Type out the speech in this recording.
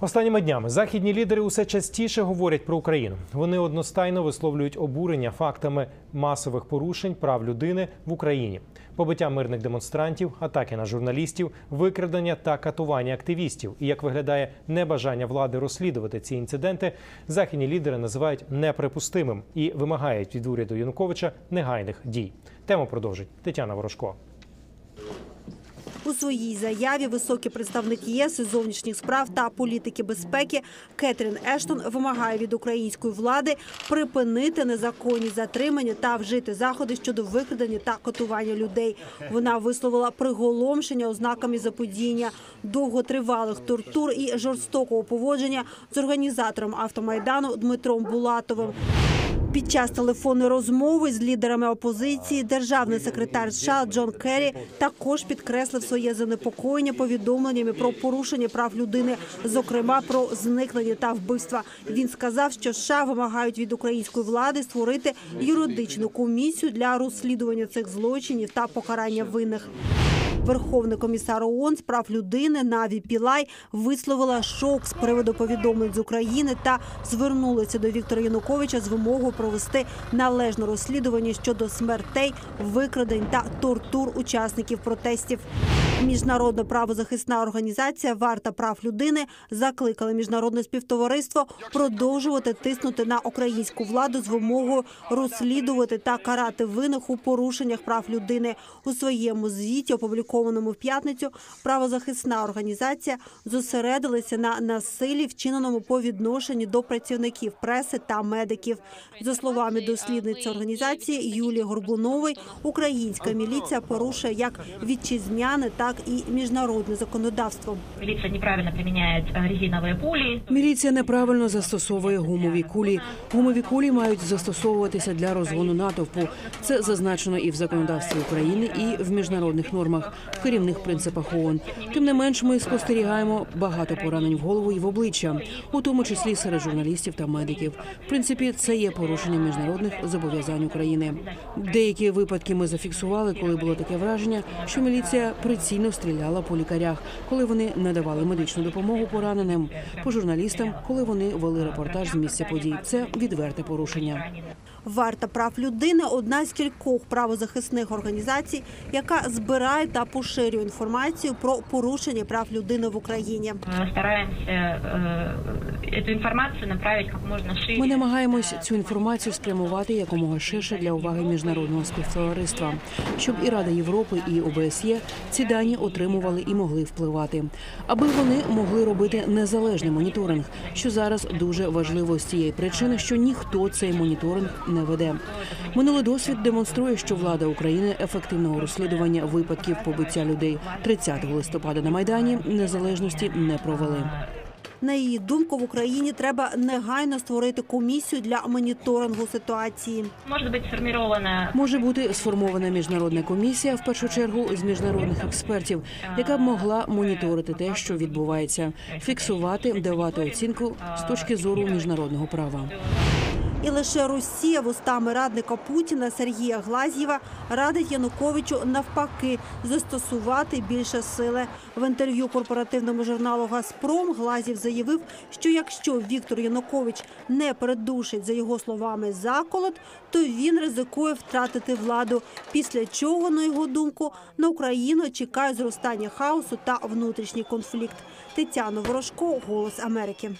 Останніми днями західні лідери усе частіше говорять про Україну. Вони одностайно висловлюють обурення фактами масових порушень прав людини в Україні, побиття мирних демонстрантів, атаки на журналістів, викрадення та катування активістів. І як виглядає небажання влади розслідувати ці інциденти, західні лідери називають неприпустимим і вимагають від уряду Януковича негайних дій. Тему продовжить Тетяна Ворожко. У своїй заяві високий представник ЄС із зовнішніх справ та політики безпеки Кетрін Ештон вимагає від української влади припинити незаконні затримання та вжити заходи щодо викрадення та катування людей. Вона висловила приголомшення ознаками заподіяння довготривалих тортур і жорстокого поводження з організатором автомайдану Дмитром Булатовим. Під час телефонної розмови з лідерами опозиції державний секретар США Джон Керрі також підкреслив своє занепокоєння повідомленнями про порушення прав людини, зокрема про зникнення та вбивства. Він сказав, що США вимагають від української влади створити юридичну комісію для розслідування цих злочинів та покарання винних. Верховний комісар ООН з прав людини Наві Пілай висловила шок з приводу повідомлень з України та звернулася до Віктора Януковича з вимогою провести належне розслідування щодо смертей, викрадень та тортур учасників протестів. Міжнародна правозахисна організація Варта прав людини закликала міжнародне співтовариство продовжувати тиснути на українську владу з вимогою розслідувати та карати винних у порушеннях прав людини у своєму звіті, опублікованому в п'ятницю. Правозахисна організація зосередилася на насиллі, вчиненому по відношенню до працівників преси та медиків. За словами дослідниці організації Юлії Горбунової, українська міліція порушує як вітчизняне, так і міжнародне законодавство. Милиция неправильно применяет э, резиновые пули. Міліція неправильно застосовує гумові кулі. Гумові кулі мають застосовуватися для розгону натовпу. Це зазначено і в законодавстві України, і в міжнародних нормах, в керівних принципах ООН. Тим не менш, ми спостерігаємо багато поранень в голову і в обличчя, у тому числі серед журналістів та медиків. В принципі, це є порушення міжнародних зобов'язань України. Деякі випадки ми зафіксували, коли було таке враження, що міліція прицільно стріляла по лікарях, коли вони надавали медичну допомогу пораненим, по журналістам, коли вони вели репортаж з місця подій. Це відверте порушення. Варта прав людини одна з кількох правозахисних організацій, яка збирає та поширює інформацію про порушення прав людини в Україні. Мы стараемся э, эту информацию направить как можно шире. Ми намагаємось цю інформацію спрямувати якомога ширше для уваги міжнародного співтовариства, щоб і Рада Європи, і ОБСЄ ці дані отримували і могли впливати, аби вони могли робити незалежний моніторинг, що зараз дуже важливо з тієї причини, що ніхто цей моніторинг не веде. Минулий досвід демонструє, що влада України ефективного розслідування випадків побиття людей 30 листопада на майдані незалежності не провели. На її думку, в Україні треба негайно створити комісію для моніторингу ситуації. Может быть сформирована Може бути сформована міжнародна комісія в першу чергу з міжнародних експертів, яка б могла моніторити те, що відбувається, фіксувати, давати оцінку з точки зору міжнародного права. І лише Росія вустами радника Путіна Сергія Глазєва радить Януковичу навпаки застосувати більше сили. В інтерв'ю корпоративному журналу Газпром Глазів заявив, що якщо Віктор Янукович не передушить за його словами заколот, то він ризикує втратити владу. Після чого, на його думку, на Україну чекає зростання хаосу та внутрішній конфлікт. Тетяна Ворожко, Голос Америки.